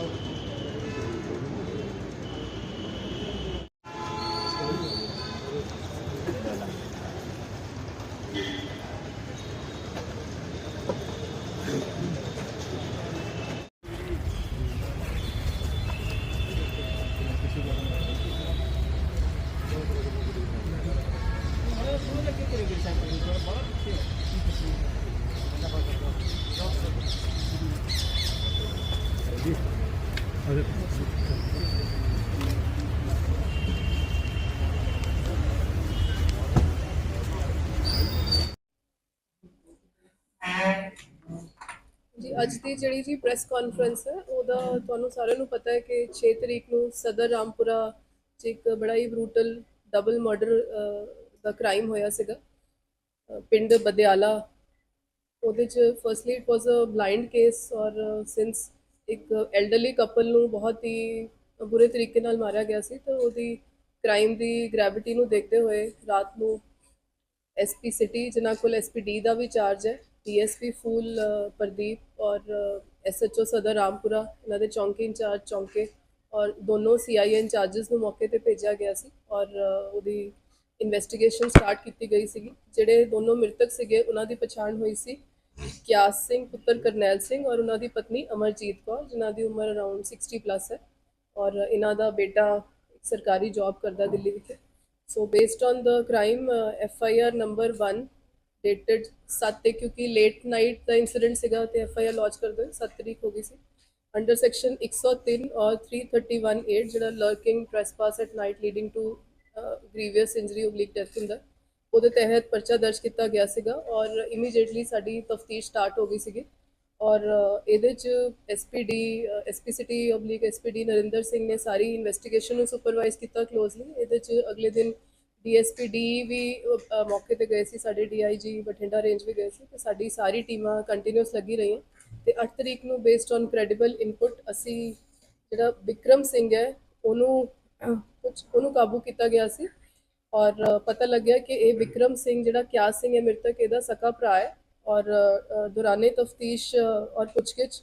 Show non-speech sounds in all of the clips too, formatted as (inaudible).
ਜੀ ਅੱਜ ਦੀ ਜਿਹੜੀ ਜੀ ਪ੍ਰੈਸ ਕਾਨਫਰੰਸ ਹੈ, ਉਹਦਾ ਤੁਹਾਨੂੰ ਸਾਰਿਆਂ ਨੂੰ ਪਤਾ ਹੈ ਕਿ 6 ਤਰੀਕ ਨੂੰ ਸਦਰ ਰਾਮਪੁਰਾ 'ਚ ਇੱਕ ਬੜਾ ਹੀ ਬਰੂਟਲ ਡਬਲ ਮਰਡਰ ਦਾ ਕ੍ਰਾਈਮ ਹੋਇਆ ਸੀਗਾ। ਪਿੰਡ ਬਦਿਆਲਾ। ਉਹਦੇ 'ਚ firstly it was a blind case ਔਰ ਸਿੰਸ ਇੱਕ ਐਲਡਰਲੀ ਕਪਲ ਨੂੰ ਬਹੁਤ ਹੀ ਬੁਰੇ ਤਰੀਕੇ ਨਾਲ ਮਾਰਿਆ ਗਿਆ ਸੀ, ਤਾਂ ਉਹਦੀ ਕ੍ਰਾਈਮ ਦੀ ਗ੍ਰੈਵਿਟੀ ਨੂੰ ਦੇਖਦੇ ਹੋਏ ਰਾਤ ਨੂੰ ਐਸਪੀ ਸਿਟੀ ਜਿਨ੍ਹਾਂ ਕੋਲ ਐਸਪੀਡੀ ਦਾ ਵੀ ਚਾਰਜ ਹੈ ਡੀਐਸਪੀ ਫੂਲ ਪ੍ਰਦੀਪ ਔਰ ਐਸਐਚਓ ਸਦਰ ਰਾਮਪੁਰਾ ਇਹਨਾਂ ਦੇ ਚੌਂਕੀ ਇੰਚਾਰਜ ਚੌਂਕੇ ਔਰ ਦੋਨੋਂ ਸੀਆਈਏ ਇੰਚਾਰजेस ਨੂੰ ਮੌਕੇ ਤੇ ਭੇਜਿਆ ਗਿਆ ਸੀ ਔਰ ਉਹਦੀ ਇਨਵੈਸਟੀਗੇਸ਼ਨ ਸਟਾਰਟ ਕੀਤੀ ਗਈ ਸੀਗੀ ਜਿਹੜੇ ਦੋਨੋਂ ਮ੍ਰਿਤਕ ਸੀਗੇ ਉਹਨਾਂ ਦੀ ਪਛਾਣ ਹੋਈ ਸੀ ਕਿਆਸ ਸਿੰਘ ਪੁੱਤਰ ਕਰਨੈਲ ਸਿੰਘ ਔਰ ਉਹਨਾਂ ਦੀ ਪਤਨੀ ਅਮਰਜੀਤ ਕੌਰ ਜਿਨ੍ਹਾਂ ਦੀ ਉਮਰ ਅਰਾਊਂਡ 60 ਪਲੱਸ ਹੈ ਔਰ ਇਹਨਾਂ ਦਾ ਬੇਟਾ ਸਰਕਾਰੀ ਜੌਬ ਕਰਦਾ ਦਿੱਲੀ ਵਿੱਚ so based on the crime F I R number 1 dated 7 ਤੇ ਕਿਉਂਕਿ ਲੇਟ ਨਾਈਟ ਦਾ ਇਨਸੀਡੈਂਟ ਸੀਗਾ ਤੇ ਐਫ ਆਈ ਆਰ ਲੌਂਚ ਕਰ ਹੋਏ 7 ਤਰੀਕ ਹੋ ਗਈ ਸੀ। ਅੰਡਰ ਸੈਕਸ਼ਨ 103 ਔਰ 3318 ਜਿਹੜਾ lurking trespass at night leading to grievous injury oblique death ਹੁੰਦਾ, ਉਹਦੇ ਤਹਿਤ ਪਰਚਾ ਦਰਜ ਕੀਤਾ ਗਿਆ ਸੀਗਾ ਔਰ ਇਮੀਡੀਏਟਲੀ ਸਾਡੀ ਤਫਤੀਸ਼ ਸਟਾਰਟ ਹੋ ਗਈ ਸੀਗੀ। ਔਰ ਇਹਦੇ ਚ SPD SP city oblique SPD Narinder Singh ਨੇ ਸਾਰੀ ਇਨਵੈਸਟੀਗੇਸ਼ਨ ਨੂੰ ਸੁਪਰਵਾਈਜ਼ ਕੀਤਾ ਕਲੋਜ਼ਲੀ ਇਹਦੇ ਚ ਅਗਲੇ ਦਿਨ ਡੀਐਸਪੀਡੀ ਵੀ ਅ, ਮੌਕੇ ਤੇ ਗਏ ਸੀ ਸਾਡੇ ਡੀਆਈਜੀ ਬਠਿੰਡਾ ਰੇਂਜ ਵੀ ਗਏ ਸੀ ਤੇ ਸਾਡੀ ਸਾਰੀ ਟੀਮਾਂ ਕੰਟੀਨਿਊਸ ਲੱਗੀ ਰਹੀਆਂ। ਤੇ 8 ਤਰੀਕ ਨੂੰ ਬੇਸਡ ਔਨ ਕ੍ਰੈਡੀਬਲ ਇਨਪੁਟ ਅਸੀਂ ਜਿਹੜਾ ਵਿਕਰਮ ਸਿੰਘ ਹੈ ਉਹਨੂੰ ਕੁਝ ਉਹਨੂੰ ਕਾਬੂ ਕੀਤਾ ਗਿਆ ਸੀ। ਔਰ ਅ, ਪਤਾ ਲੱਗਿਆ ਕਿ ਇਹ ਵਿਕਰਮ ਸਿੰਘ ਜਿਹੜਾ ਕਿਆਸ ਸਿੰਘ ਹੈ ਮ੍ਰਿਤਕ ਇਹਦਾ ਸਕਾ ਭਰਾ ਹੈ। ਔਰ ਅ, ਦੌਰਾਨੇ ਤਫਤੀਸ਼ ਔਰ ਪੁੱਛਗਿੱਛ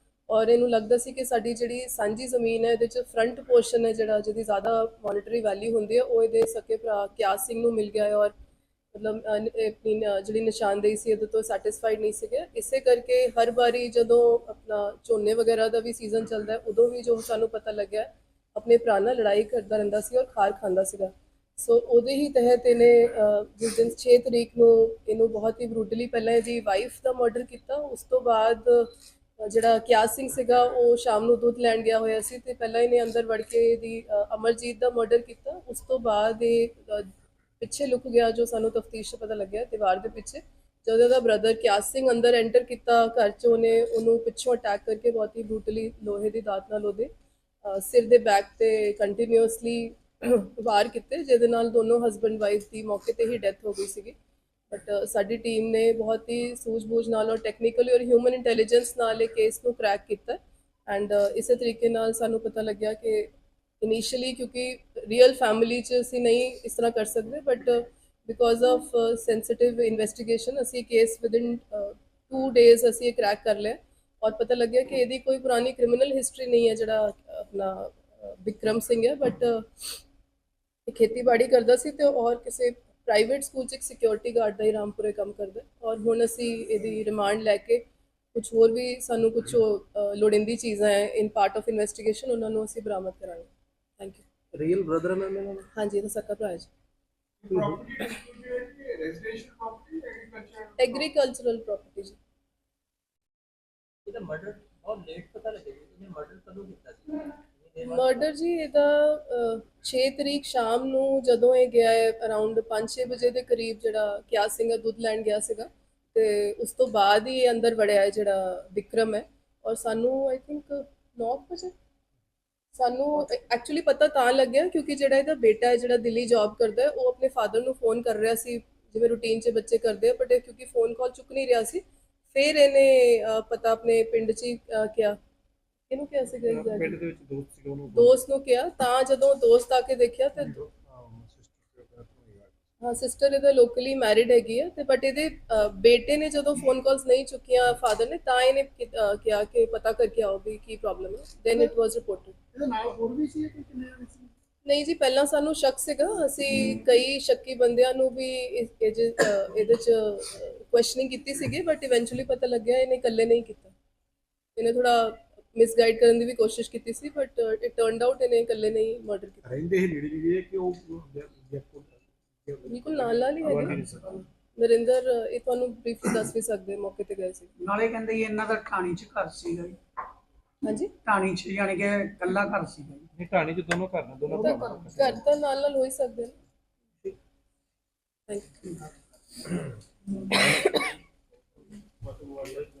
ਔਰ ਇਹਨੂੰ ਲੱਗਦਾ ਸੀ ਕਿ ਸਾਡੀ ਜਿਹੜੀ ਸਾਂਝੀ ਜ਼ਮੀਨ ਹੈ, ਇਹਦੇ 'ਚ ਫਰੰਟ ਪੋਰਸ਼ਨ ਹੈ ਜਿਹੜਾ ਜਿਹਦੀ ਜ਼ਿਆਦਾ ਮੋਨਿਟਰੀ ਵੈਲਿਊ ਹੁੰਦੀ ਹੈ, ਉਹ ਇਹਦੇ ਸਕੇ ਭਰਾ ਕਿਆਸ ਸਿੰਘ ਨੂੰ ਮਿਲ ਗਿਆ ਹੈ ਔਰ ਮਤਲਬ ਆਪਣੀ ਜਿਹੜੀ ਨਿਸ਼ਾਨਦੇਹੀ ਸੀ ਇਹਦੇ ਤੋਂ ਸੈਟੀਸਫਾਈਡ ਨਹੀਂ ਸੀਗੇ। ਇਸੇ ਕਰਕੇ ਹਰ ਵਾਰੀ ਜਦੋਂ ਆਪਣਾ ਝੋਨੇ ਵਗੈਰਾ ਦਾ ਵੀ ਸੀਜ਼ਨ ਚੱਲਦਾ ਹੈ, ਉਦੋਂ ਵੀ ਜੋ ਸਾਨੂੰ ਪਤਾ ਲੱਗਿਆ, ਆਪਣੇ ਭਰਾ ਨਾਲ ਲੜਾਈ ਕਰਦਾ ਰਹਿੰਦਾ ਸੀ ਔਰ ਖਾਰ ਖਾਂਦਾ ਸੀਗਾ। ਸੋ ਉਹਦੇ ਹੀ ਤਹਿਤ ਇਹਨੇ ਜਿਸ ਦਿਨ 6 ਤਰੀਕ ਨੂੰ ਇਹਨੂੰ ਬਹੁਤ ਹੀ ਬਰੂਟਲੀ ਪਹਿਲਾਂ ਇਹਦੀ ਵਾਈਫ ਦਾ ਮਰਡਰ ਕੀਤਾ, ਉਸ ਤੋਂ ਬਾਅਦ ਜਿਹੜਾ ਕਿਆਸ ਸਿੰਘ ਸੀਗਾ, ਉਹ ਸ਼ਾਮ ਨੂੰ ਦੁੱਧ ਲੈਣ ਗਿਆ ਹੋਇਆ ਸੀ ਤੇ ਪਹਿਲਾਂ ਇਹਨੇ ਅੰਦਰ ਵੜ ਕੇ ਇਹਦੀ ਅਮਰਜੀਤ ਦਾ ਮਰਡਰ ਕੀਤਾ। ਉਸ ਤੋਂ ਬਾਅਦ ਇਹ ਪਿੱਛੇ ਲੁਕ ਗਿਆ ਜੋ ਸਾਨੂੰ ਤਫਤੀਸ਼ 'ਚ ਪਤਾ ਲੱਗਿਆ, ਦੀਵਾਰ ਦੇ ਪਿੱਛੇ। ਜਦੋਂ ਉਹਦਾ ਬ੍ਰਦਰ ਕਿਆਸ ਸਿੰਘ ਅੰਦਰ ਐਂਟਰ ਕੀਤਾ ਘਰ 'ਚ, ਉਹਨੇ ਉਹਨੂੰ ਪਿੱਛੋਂ ਅਟੈਕ ਕਰਕੇ ਬਹੁਤ ਹੀ ਬਰੂਟਲੀ ਲੋਹੇ ਦੀ ਦਾਤ ਨਾਲ ਉਹਦੇ ਸਿਰ ਦੇ ਬੈਕ ਤੇ ਕੰਟੀਨਿਊਸਲੀ ਵਾਰ ਕੀਤੇ, ਜਿਹਦੇ ਨਾਲ ਦੋਨੋਂ ਹਸਬੰਡ ਵਾਈਫ ਦੀ ਮੌਕੇ ਤੇ ਹੀ ਡੈਥ ਹੋ ਗਈ ਸੀਗੀ। ਬਟ uh, ਸਾਡੀ ਟੀਮ ਨੇ ਬਹੁਤ ਹੀ ਸੂਝ-ਬੂਝ ਨਾਲ ਔਰ ਟੈਕਨੀਕਲੀ ਔਰ ਹਿਊਮਨ ਇੰਟੈਲੀਜੈਂਸ ਨਾਲ ਇਹ ਕੇਸ ਨੂੰ ਕ੍ਰੈਕ ਕੀਤਾ ਐਂਡ uh, ਇਸੇ ਤਰੀਕੇ ਨਾਲ ਸਾਨੂੰ ਪਤਾ ਲੱਗਿਆ ਕਿ ਇਨੀਸ਼ੀਅਲੀ ਕਿਉਂਕਿ ਰੀਅਲ ਫੈਮਿਲੀ ਚ ਅਸੀਂ ਨਹੀਂ ਇਸ ਤਰ੍ਹਾਂ ਕਰ ਸਕਦੇ but because of sensitive investigation ਅਸੀਂ ਕੇਸ ਵਿਦਿਨ 2 ਡੇਜ਼ ਅਸੀਂ ਇਹ ਕ੍ਰੈਕ uh, ਕਰ ਲਿਆ ਔਰ ਪਤਾ ਲੱਗਿਆ ਕਿ ਇਹਦੀ ਕੋਈ ਪੁਰਾਣੀ ਕ੍ਰਿਮੀਨਲ ਹਿਸਟਰੀ ਨਹੀਂ ਹੈ ਜਿਹੜਾ ਆਪਣਾ ਅਹ, ਵਿਕਰਮ ਸਿੰਘ ਹੈ ਬਟ ਖੇਤੀਬਾੜੀ ਕਰਦਾ ਸੀ ਤੇ ਔਰ ਕਿਸੇ ਪ੍ਰਾਈਵੇਟ ਸਕੂਲ 'ਚ ਇੱਕ ਸਿਕਿਉਰਿਟੀ ਗਾਰਡ ਦਾ ਹੀ ਰਾਮਪੁਰੇ ਕੰਮ ਕਰਦਾ। ਔਰ ਹੁਣ ਅਸੀਂ ਇਹਦੀ ਰਿਮਾਂਡ ਲੈ ਕੇ ਕੁਝ ਹੋਰ ਵੀ ਸਾਨੂੰ ਕੁਝ ਲੋੜਿੰਦੀ ਚੀਜ਼ਾਂ ਹੈ ਇਨ ਪਾਰਟ ਆਫ ਇਨਵੈਸਟੀਗੇਸ਼ਨ ਉਹਨਾਂ ਨੂੰ ਅਸੀਂ ਬਰਾਮਦ ਕਰਾਂਗੇ। Thank you real brother ma'am ਇਹਨਾਂ ਦਾ ਹਾਂਜੀ ਇਹਦਾ ਸਕਾ ਭਰਾ ਹੈ? ਜੀ residential property, agriculture. Agricultural property ਜੀ। ਇਹਦਾ ਮਰਡਰ ਬਹੁਤ ਲੇਟ ਪਤਾ ਲੱਗਿਆ ਜੀ। ਇਹਨੇ ਮਰਡਰ ਕਦੋਂ ਕੀਤਾ ਸੀ? ਮਰਡਰ ਜੀ ਇਹਦਾ 6 ਤਰੀਕ ਸ਼ਾਮ ਨੂੰ ਜਦੋਂ ਇਹ ਗਿਆ ਹੈ ਅਰਾਊਂਡ 5-6 ਵਜੇ ਦੇ ਕਰੀਬ ਜਿਹੜਾ ਕਿਆ ਸਿੰਘ ਦੁੱਧ ਲੈਣ ਗਿਆ ਸੀਗਾ ਤੇ ਉਸ ਤੋਂ ਬਾਅਦ ਹੀ ਇਹ ਅੰਦਰ ਵੜਿਆ ਹੈ ਜਿਹੜਾ ਵਿਕਰਮ ਹੈ ਔਰ ਸਾਨੂੰ ਆਈ ਥਿੰਕ 9 ਵਜੇ? ਸਾਨੂੰ ਐਕਚੁਅਲੀ ਪਤਾ ਤਾਂ ਲੱਗਿਆ ਕਿਉਂਕਿ ਜਿਹੜਾ ਇਹਦਾ ਬੇਟਾ ਹੈ, ਜਿਹੜਾ ਦਿੱਲੀ ਜੌਬ ਕਰਦਾ ਹੈ, ਉਹ ਆਪਣੇ ਫਾਦਰ ਨੂੰ ਫੋਨ ਕਰ ਰਿਹਾ ਸੀ, ਜਿਵੇਂ ਰੂਟੀਨ 'ਚ ਬੱਚੇ ਕਰਦੇ ਆ ਬਟ ਕਿਉਂਕਿ ਫੋਨ ਕਾਲ ਚੁੱਕ ਨਹੀਂ ਰਿਹਾ ਸੀ, ਫਿਰ ਇਹਨੇ ਪਤਾ ਆਪਣੇ ਪਿੰਡ 'ਚ ਹੀ ਕਿਹਾ। ਇਹਨੂੰ ਕਿਹਾ ਸੀਗਾ exactly? ਪਿੰਡ ਦੇ ਵਿੱਚ ਦੋਸਤ ਸੀਗਾ ਉਹਨੂੰ ਦੋਸਤ ਨੂੰ ਕਿਹਾ ਤਾਂ ਜਦੋਂ ਦੋਸਤ ਆ ਕੇ ਦੇਖਿਆ ਤੇ ਹਾਂ ਸਿਸਟਰ ਇਹਦਾ ਲੋਕਲੀ ਮੈਰਿਡ ਹੈਗੀ ਹੈ ਤੇ ਬਟ ਇਹਦੇ ਬੇਟੇ ਨੇ ਜਦੋਂ ਫੋਨ ਕਾਲਸ ਨਹੀਂ ਚੁੱਕੀਆਂ ਫਾਦਰ ਨੇ ਤਾਂ ਇਹਨੇ ਕਿਹਾ ਕਿ ਪਤਾ ਕਰਕੇ ਆਓ ਵੀ ਕੀ ਪ੍ਰੋਬਲਮ ਹੈ। ਦੈਨ ਇਟ ਵਾਸ ਰਿਪੋਰਟਡ ਇਹਦੇ ਨਾਲ ਹੋਰ ਵੀ ਸੀ ਕਿ ਕਿੰਨੇ ਸੀ? ਨਹੀਂ ਜੀ ਪਹਿਲਾਂ ਸਾਨੂੰ ਸ਼ੱਕ ਸੀਗਾ। ਅਸੀਂ ਕਈ ਸ਼ੱਕੀ ਬੰਦਿਆਂ ਨੂੰ ਵੀ ਇਹ ਇਹਦੇ ਚ ਕੁਐਸਚਨਿੰਗ ਕੀਤੀ ਸੀਗੀ ਬਟ ਇਵੈਂਚੁਅਲੀ ਪਤਾ ਲੱਗਿਆ ਇਹਨੇ ਇਕੱਲੇ ਨਹੀਂ ਕੀਤਾ। ਇਹਨੇ ਥੋੜਾ ਮਿਸਗਾਈਡ ਕਰਨ ਦੀ ਵੀ ਕੋਸ਼ਿਸ਼ ਕੀਤੀ ਸੀ ਬਟ ਇਟ ਟਰਨਡ ਆਊਟ ਇਹਨੇ ਇਕੱਲੇ ਨਹੀਂ ਮਰਡਰ ਕੀਤਾ। ਰਹਿੰਦੇ ਹੀ ਲੀੜੀ ਜੀ ਕਿ ਉਹ ਬਿਲਕੁਲ ਨਾਲ ਨਾਲ ਹੀ ਹੈਗੇ ਨਰਿੰਦਰ ਇਹ ਤੁਹਾਨੂੰ ਬਰੀਫਲੀ ਦੱਸ ਵੀ ਸਕਦੇ ਮੌਕੇ ਤੇ ਗਏ ਸੀ। ਨਾਲੇ ਕਹਿੰਦੇ ਜੀ ਇਹਨਾਂ ਦਾ ਠਾਣੀ ਚ ਘਰ ਸੀਗਾ ਜੀ। ਹਾਂਜੀ? ਠਾਣੀ ਚ ਯਾਨੀ ਕਿ ਇਕੱਲਾ ਘਰ ਜੀ। ਨਹੀਂ ਕਹਾਣੀ ਚ ਦੋਨੋਂ ਘਰ ਨੇ ਦੋਨੋਂ। ਘਰ ਤਾਂ ਨਾਲ ਨਾਲ ਹੋ ਹੀ ਸਕਦੇ ਨੇ। Thank you (coughs) (coughs)